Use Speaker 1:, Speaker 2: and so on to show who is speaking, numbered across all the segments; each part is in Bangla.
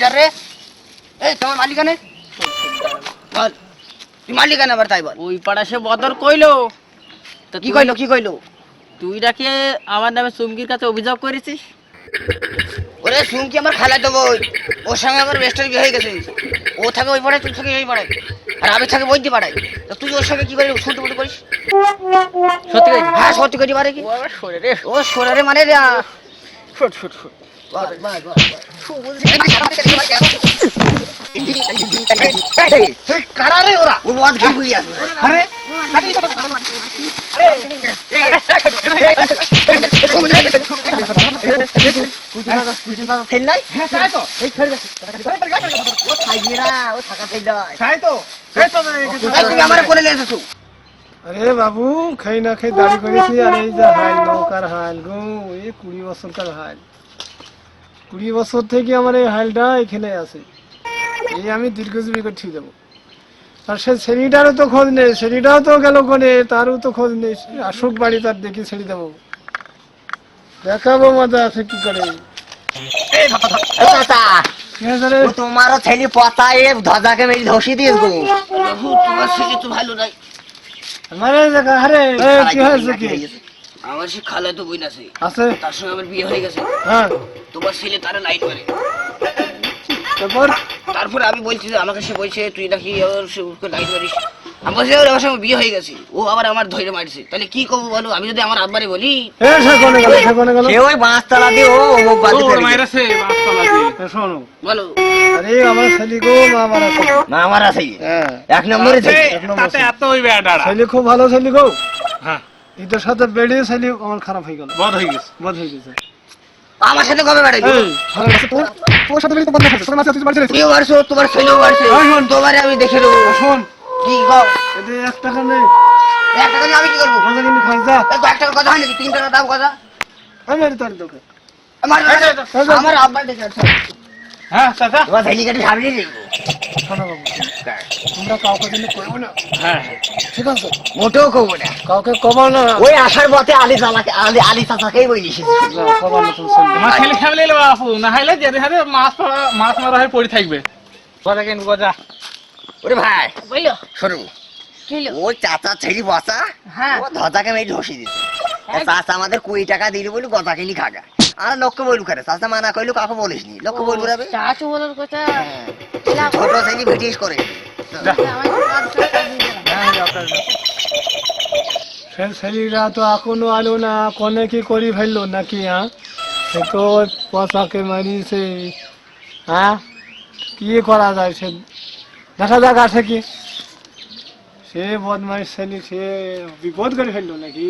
Speaker 1: লিটার রে এই তোমার মালিকানে? বল তুই মালিকানে আবার তাই বল?
Speaker 2: ওই পাড়া সে বদল কইলো। তা
Speaker 1: কি কইলো কি কইলো?
Speaker 2: তুই নাকি আমার নামে চুমকির কাছে অভিযোগ করেছিস?
Speaker 1: ওরে সুমকি আমার খালাই দেবো ওর সঙ্গে আমার বেস্টের বিয়ে হয়ে গেছে। ও থাকে ওই পাড়ায় তুই থাকে এই পাড়ায়। আর আমি থাকে বইতে পাড়ায়। তা তুই ওর সঙ্গে কি করি শুনতে বুঝতে করিস?
Speaker 2: সত্যি
Speaker 1: হ্যাঁ সত্যি করি পারে কি?
Speaker 2: ও সরে রে।
Speaker 1: ও মানে রে
Speaker 2: শোট শোট শোট
Speaker 1: আরে,
Speaker 3: বাবু খাই না খাই দাড়ি করেছি আর এই যে হাল নৌকার হাল গো এই কুড়ি বছরকার হাল। কুড়ি বছর থেকে আমার এই হালটা এখানে আছে। এই আমি দীর্ঘজীবী করে ঠিক দেবো। আর সে ছেলেটারও তো খোঁজ নেই ছেলেটাও তো গেল কোনে তারও তো খোঁজ নেই। আসুক বাড়ি তার দেখি ছেড়ে দেবো। দেখাবো মজা আছে কি করে।
Speaker 1: তোমারও ছেলে পতায় মেরে ধসি দিস গো। তোমার ছেলে তো ভালো নাই।
Speaker 3: আমার আরে কি হয়েছে কি?
Speaker 1: আমার সে খালা তো বইন আছে।
Speaker 3: আছে?
Speaker 1: তার সঙ্গে আমার বিয়ে হয়ে গেছে।
Speaker 3: হ্যাঁ।
Speaker 1: তোমার ছেলে তারা লাইট করে
Speaker 3: তারপর?
Speaker 1: তারপরে আমি বলছি যে আমাকে সে বলছে তুই নাকি ওর সে ওকে লাইট মারিস? আমি বলছি ওর আমার সঙ্গে বিয়ে হয়ে গেছে। ও আবার আমার ধৈর্য মারছে। তাহলে কি করব বলো? আমি যদি আমার আব্বারে বলি? ওই বাঁশতলা দিয়ে ও অমুক বাড়ি
Speaker 3: শোনো।
Speaker 1: বলো।
Speaker 3: আরে আমার ছেলে গো মা আমার আছে।
Speaker 1: না আমার আছে।
Speaker 3: হ্যাঁ।
Speaker 1: এক নম্বরে ছেলে।
Speaker 3: এক নম্বর ছেলে খুব ভালো ছেলে গো ঈদের সাথে বেড়িয়ে ছেলে আমার খারাপ হয়ে গেল বধ হয়ে গেছে বধ হয়ে গেছে
Speaker 1: আমার সাথে কবে বেড়াই
Speaker 3: এই, ভালো লাগছে তোর? তোর সাথে বেরিয়ে তো বন্ধ হয়েছে। তোর মাঝে তুই বাড়ি।
Speaker 1: বাড়ছো তোমার ছেলেও বাড়ছে। তোমারে আমি দেখে নেব
Speaker 3: শোন,
Speaker 1: কি কও
Speaker 3: এতে এক টাকা নেই।
Speaker 1: এক টাকা আমি কি করব
Speaker 3: গাঁজা কিনে খাই যা।
Speaker 1: এক টাকার কথা হয় নাকি তিন টাকার দাম কথা
Speaker 3: আমি তোর তোকে।
Speaker 1: আমার আমার আব্বা দেখে আছে তোমার কাটি সামনে দেখব
Speaker 3: শোনো বাবু, তোমরা কাউকে কইও না। ঠিক আছে?
Speaker 1: মোটেও কবো না
Speaker 3: কাউকে না।
Speaker 1: ওই আসার পথে আলি চালাকে আলি আলি চাচাকেই বলিস
Speaker 3: যা, কবাও না।
Speaker 4: ছেলে ফ্যামিলি হলে যে হারে মাছ মাছ মারা হয়ে পড়ে থাকবে। গজা।
Speaker 1: ওরে ভাই
Speaker 2: বলল
Speaker 1: শোনো
Speaker 2: কিলো?
Speaker 1: ও চাচা ছেড়ি বসা
Speaker 2: হ্যাঁ।
Speaker 1: ও ধজাকে মেয়ে ধসি দিছে চাচা আমাদের কুড়ি টাকা দিল বলি গজা কিনি খাগা। আর লোককে বলু করে চাচা মানা কইলু কাকে বলিস নি। লোককে বলব রে
Speaker 2: চাচু বলার কথা।
Speaker 1: ছোট ছেলে ব্রিটিশ করে।
Speaker 3: ছেলেরা তো এখনও আলো না কনে কি করি ফেলল নাকি হ্যাঁ সে তো পচাকে মারিছে হ্যাঁ কি করা যায় সে? দেখা যাক আছে কি। সে বদমাইশ ছেলে সে বিপদ করে ফেলল নাকি।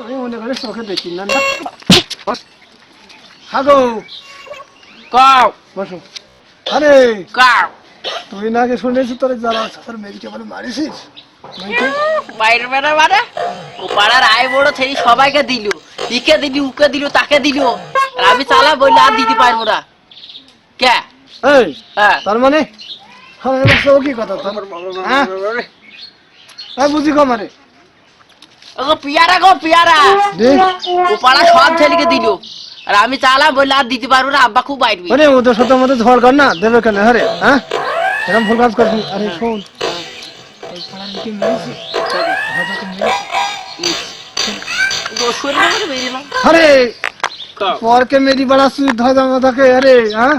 Speaker 3: আমি মনে করে চোখে দেখি না। হাগো।
Speaker 2: কাও।
Speaker 3: বসো। আরে! তুই নাকি শুনেছি তোর যারা তোর মেয়েকে বলে মারিছিস
Speaker 2: বাইরে বেড়া মানে? ও পাড়ার আয় বড় ছেলে সবাইকে দিল। ইকে দিলি উকে দিল তাকে দিল। আর আমি চালা বললে আর দিতে পারব না। কে?
Speaker 3: এই
Speaker 2: হ্যাঁ।
Speaker 3: তার মানে? হ্যাঁ তো কি কথা? তোর হ্যাঁ? বুঝি কো মারে
Speaker 2: ও পিয়ারা গো পিয়ারা। ও পাড়া সব ছেলেকে দিল। আর আমি চালা বললে আর দিতে পারব না আব্বা খুব বাইরবি
Speaker 3: মানে ওদের সাথে আমাদের ঝড় কর না দেবে কেন আরে হ্যাঁ? এরকম ভুল কাজ করবি। আরে শোন। আরে পরকে মেরি বাড়াচ্ছিস ধরা মাথাকে আরে হ্যাঁ?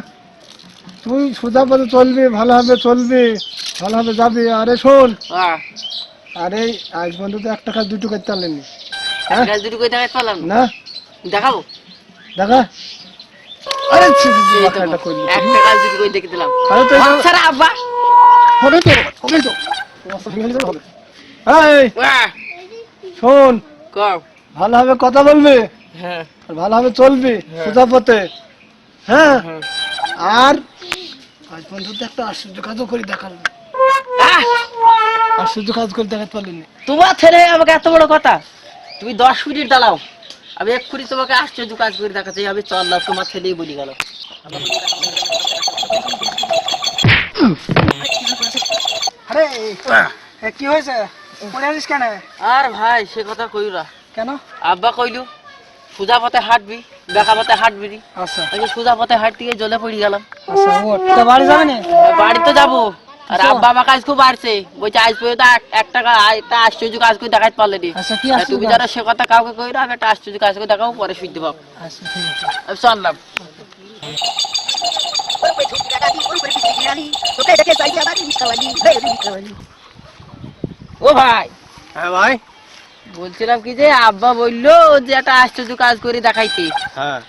Speaker 3: তুই সোজা পথে চলবি ভালোভাবে চলবি ভালোভাবে যাবি। আরে শোন।
Speaker 2: হ্যাঁ।
Speaker 3: আরে আজ পর্যন্ত এক টাকা দুটো করতে পারলেনি হ্যাঁ।
Speaker 2: না? দেখাবো?
Speaker 3: দেখা আরে ছি, ছি, ছি, মাথাটা করলি।
Speaker 2: একটা গাছ দুটো কই দেখে দিলাম।
Speaker 3: আরে তো এটা-
Speaker 2: আব্বা।
Speaker 3: হবে তো হবে তো। অবস্থা ভেঙে গেলে হবে। এই
Speaker 2: হ্যাঁ
Speaker 3: শোন
Speaker 2: কও।
Speaker 3: ভালোভাবে কথা বলবি
Speaker 2: হ্যাঁ।
Speaker 3: আর ভালোভাবে চলবি সোজা পথে। হ্যাঁ? আর আজ পর্যন্ত একটা আশ্চর্য কাজও করে দেখাল আশ্চর্য কাজ করে দেখাতে পারলি
Speaker 2: তোমার ছেলে আমাকে এত বড় কথা। তুমি দশ মিনিট দাঁড়াও। আমি এক্ষুনি তোমাকে আশ্চর্য কাজ করে দেখাচ্ছি আমি তোমার ছেলেই বলি গেল।
Speaker 3: আরে কি হয়েছে? পড়ে আছিস কেন?
Speaker 2: আর ভাই সে কথা কই না।
Speaker 3: কেন?
Speaker 2: আব্বা কইলু সুজা পথে হাঁটবি বেকা পথে হাঁটবি
Speaker 3: আচ্ছা।
Speaker 2: সুজা পথে হাঁটতে গিয়ে জলে পড়ে গেলাম।
Speaker 3: আচ্ছা বাড়ি যাবে না?
Speaker 2: বাড়ি তো যাব। আর
Speaker 3: আচ্ছা।
Speaker 2: আব্বা আমার কাজ খুব বাড়ছে। বলছে আজ পর্যন্ত এক- টাকা একটা আশ্চর্য কাজ করে দেখাতে পারলে নি
Speaker 3: আচ্ছা
Speaker 2: তুমি যারা সে কথা কাউকে কইরা আমি একটা আশ্চর্য কাজ করে দেখাবো পরে শুনতে পাবো।
Speaker 3: আচ্ছা ঠিক আছে।
Speaker 2: আমি চললাম ও ভাই।
Speaker 3: হ্যাঁ ভাই।
Speaker 2: বলছিলাম কি যে আব্বা বলল যে একটা আশ্চর্য কাজ করে দেখাইতে।
Speaker 3: হ্যাঁ।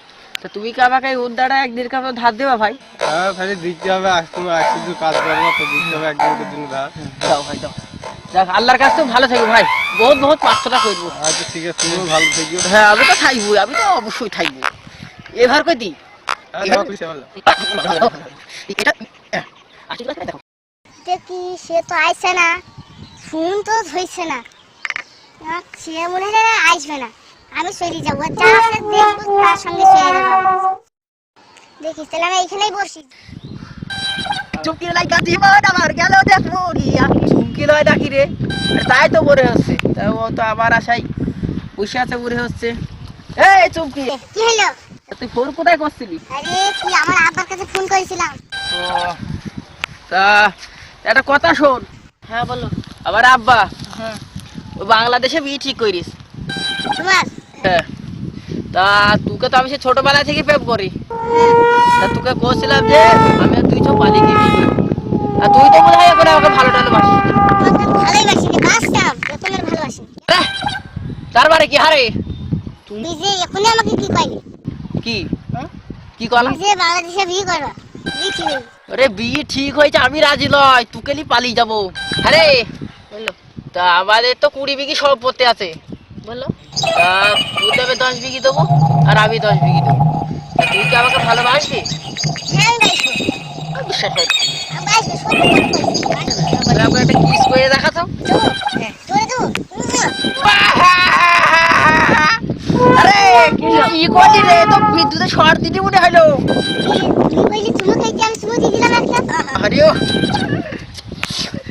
Speaker 2: তো তুমি কি আমাকে ওর দ্বারা এক দেড় কাপ ধার দেবা ভাই?
Speaker 3: হ্যাঁ তাহলে দিতে হবে আজ তুমি আজ শুধু কাজ করব তো দিতে হবে জন্য ধার
Speaker 2: দাও ভাই দাও যাক আল্লাহর কাছ থেকে ভালো থাকবে ভাই। বহুত বহুত পাঁচশোটা করব।
Speaker 3: আচ্ছা ঠিক আছে তুমিও ভালো থেকো।
Speaker 2: হ্যাঁ আমি তো থাকব আমি তো অবশ্যই থাকব। এবার কই দি
Speaker 3: হ্যাঁ
Speaker 5: সে তো আইসে না। ফোন তো ধরছে না। সে মনে হয় না আসবে না। আমি চলে যাব। যা দেখব তার সঙ্গে চলে যাব। দেখি তাহলে আমি এইখানেই বসি।
Speaker 2: চুপকি লাই কাটি মার আমার গেল দেখ মরি আমি চুপকি লয় ডাকি রে? তাই তো বলে হচ্ছে। তা ও তো আবার আশাই বসে আছে বলে হচ্ছে। এই চুপকি
Speaker 5: কি হলো
Speaker 2: তুই ফোন কোথায় করছিলি?
Speaker 5: আরে কি আমার আব্বার কাছে ফোন করেছিলাম।
Speaker 2: তা একটা কথা শোন। হ্যাঁ বলো। আবার আব্বা হ্যাঁ। বাংলাদেশে বিয়ে ঠিক করিস। হ্যাঁ। তা তোকে তো আমি সে ছোটবেলা থেকে প্রেম করি। তা তোকে বলছিলাম যে আমি আর তুই পালিয়ে আর তুই তো বোধ হয় এখন আমাকে ভালো টালো বাসিস
Speaker 5: তোমাকে ভালোই বাসিনি বাসতাম রকমের ভালোবাসি
Speaker 2: আহ, তার মানে কি হারে?
Speaker 5: তুই যে এখনই আমাকে কি কইলি?
Speaker 2: কি? কি করলাম
Speaker 5: যে বাংলাদেশে বিয়ে করবা বিয়ে কি হইল?
Speaker 2: আরে বিয়ে ঠিক হয়েছে আমি রাজি লয় তোকে পালিয়ে যাব। আরে বলল তা আমাদের তো কুড়ি বিঘি সম্পত্তি আছে। বলল তা তুই দেবে দশ বিঘি দেবো আর আমি দশ বিঘি দেবো। তুই কি আমাকে
Speaker 5: হ্যাঁ আমি
Speaker 2: বিশ্বাস হয় আমাকে একটা কিস করে দেখাতো আরে কি করলি রে তো বিদ্যুতের শর্ট দিতে মনে হলো আরে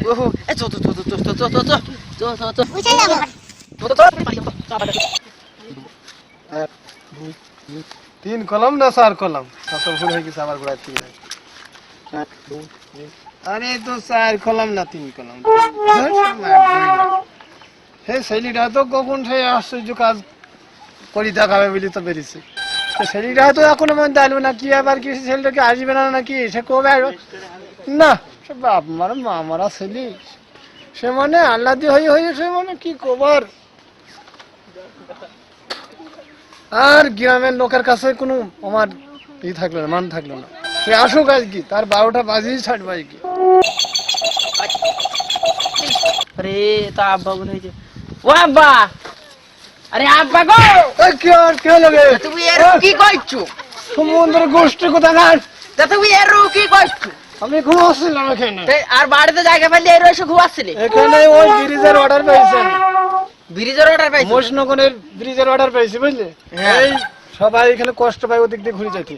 Speaker 2: ওহো এ চো চো চো চো চো চো চো চো চো চো
Speaker 3: তিন কলম না চার কলম? কত ভুল হয়ে গেছে আবার দুই তিন আরে তো চার কলম না তিন কলম? হে ছেলেটা তো কখন সে আশ্চর্য কাজ করি দেখাবে বলি তো বেরিয়েছে। তো ছেলেটা তো এখনও মধ্যে আসবে না, কি আবার কি ছেলেটাকে আসবে না নাকি? সে কবে না, সে বাপ মারা, মা মারা ছেলে। সে মানে আল্লাহ দিয়ে হয়ে হয়ে সে মানে কি কবার? আর গ্রামের লোকের কাছে কোনো আমার ই থাকল না মান থাকল না। সে আসুক আজ কি তার বারোটা বাজেই ছাড়বে আজ কি
Speaker 2: আরে তা আব্বা মনে হয়েছে ও আব্বা! আরে আব্বা গো!
Speaker 3: এই কি আর কে লাগে?
Speaker 2: তুমি এর কি করছ
Speaker 3: সমুদ্র গোষ্ঠী কোথা গাছ
Speaker 2: তা তুমি এর কি করছ
Speaker 3: আমি ঘুমাচ্ছিলাম এখানে।
Speaker 2: আর বাড়িতে জায়গা পাইলে এর এসে ঘুমাচ্ছিলে
Speaker 3: এখানে ওই ব্রিজের অর্ডার পেয়েছেন
Speaker 2: ব্রিজের অর্ডার পাইছো?
Speaker 3: মোশনগরের ব্রিজের অর্ডার পেয়েছি বুঝলে?
Speaker 2: হ্যাঁ।
Speaker 3: এই সবাই এখানে কষ্ট পায় ওদিক দিয়ে ঘুরে যেতে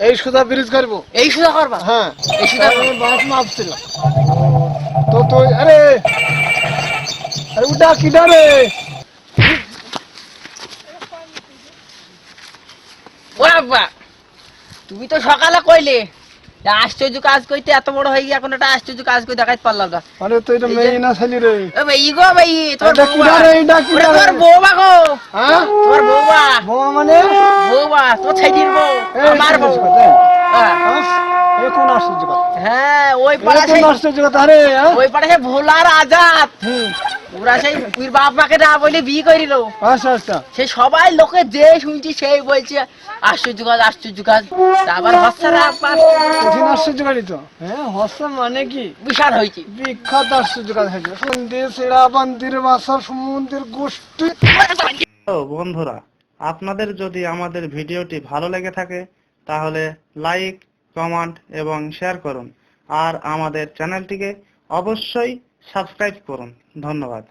Speaker 3: এই সুদা ব্রিজ করব।
Speaker 2: এই সুদা করবা?
Speaker 3: হ্যাঁ।
Speaker 2: এই সুদা
Speaker 3: বাস মাপছিলাম তো তো আরে! আরে উঠা কিনা রে?
Speaker 2: ও আব্বা তুমি তো সকালে কইলে। আশ্চর্য কাজ করতে এত বড় হয়ে গিয়ে এখন একটা আশ্চর্য কাজ করে দেখাইতে পারলাম না
Speaker 3: আরে তুই তো মেয়ে না ছেলে রে
Speaker 2: এ ভাই
Speaker 3: এটা কিনা রে, এটা কিনা
Speaker 2: ওরে
Speaker 3: রে?
Speaker 2: তোমার বৌমা গো
Speaker 3: হ্যাঁ
Speaker 2: তোমার বৌমা
Speaker 3: বৌমা মানে
Speaker 2: বৌমা তোমার ছেলের বউ আমার বউ হ্যাঁ।
Speaker 3: হ্যাঁ? এ কোন আশ্চর্য কথা?
Speaker 2: হ্যাঁ ওই পাড়া সেই
Speaker 3: আশ্চর্য কথা রে, হ্যাঁ?
Speaker 2: ওই পাড়া সেই ভোলার আজাদ
Speaker 3: হুম,
Speaker 2: ওরা সেই ওর বাপ মাকে না বলে বিয়ে করিল
Speaker 3: আচ্ছা আচ্ছা।
Speaker 2: সেই সবাই লোকে যে শুনছি সেই বলছে আশ্চর্য কাজ আশ্চর্য কাজ। তা আবার হস্তারা আবার
Speaker 3: কঠিন আশ্চর্য গাড়ি তো। হ্যাঁ হস্ত মানে কি?
Speaker 2: বিশাল হয়েছে।
Speaker 3: বিখ্যাত আশ্চর্য কাজ হয়েছে। সন্ধ্যে সেরা বান্দির বাসা সমুদ্রের গোষ্ঠী।
Speaker 6: বন্ধুরা আপনাদের যদি আমাদের ভিডিওটি ভালো লেগে থাকে তাহলে লাইক কমেন্ট এবং শেয়ার করুন। আর আমাদের চ্যানেলটিকে অবশ্যই সাবস্ক্রাইব করুন। ধন্যবাদ।